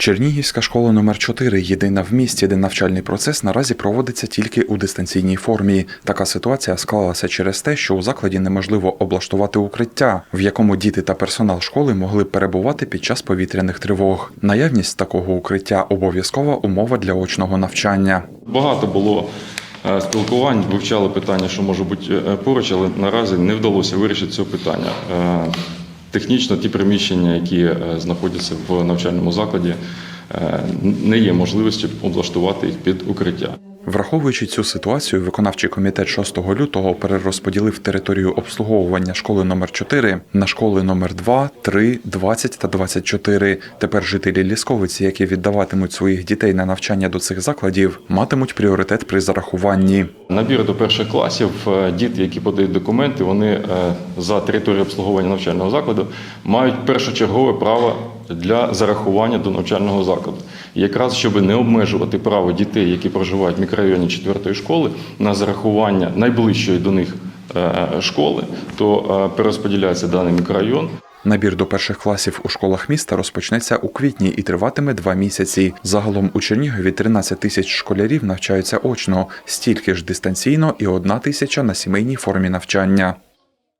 Чернігівська школа номер 4 єдина в місті, де навчальний процес наразі проводиться тільки у дистанційній формі. Така ситуація склалася через те, що у закладі неможливо облаштувати укриття, в якому діти та персонал школи могли перебувати під час повітряних тривог. Наявність такого укриття обов'язкова умова для очного навчання. Багато було е, спілкувань, вивчали питання, що може бути е, поруч, але наразі не вдалося вирішити це питання. Технічно ті приміщення, які е, знаходяться в навчальному закладі, е, не є можливістю облаштувати їх під укриття. Враховуючи цю ситуацію, виконавчий комітет 6 лютого перерозподілив територію обслуговування школи номер 4 на школи номер 2, 3, 20 та 24. Тепер жителі Лісковиці, які віддаватимуть своїх дітей на навчання до цих закладів, матимуть пріоритет при зарахуванні. Набір до перших класів е, діти, які подають документи, вони е, за територією обслуговування навчального закладу мають першочергове право для зарахування до навчального закладу. Якраз щоб не обмежувати право дітей, які проживають в мікрорайоні 4 школи, на зарахування найближчої до них е, школи, то перерозподіляється даний мікрорайон. Набір до перших класів у школах міста розпочнеться у квітні і триватиме два місяці. Загалом у Чернігові 13 тисяч школярів навчаються очно, стільки ж дистанційно і одна тисяча на сімейній формі навчання.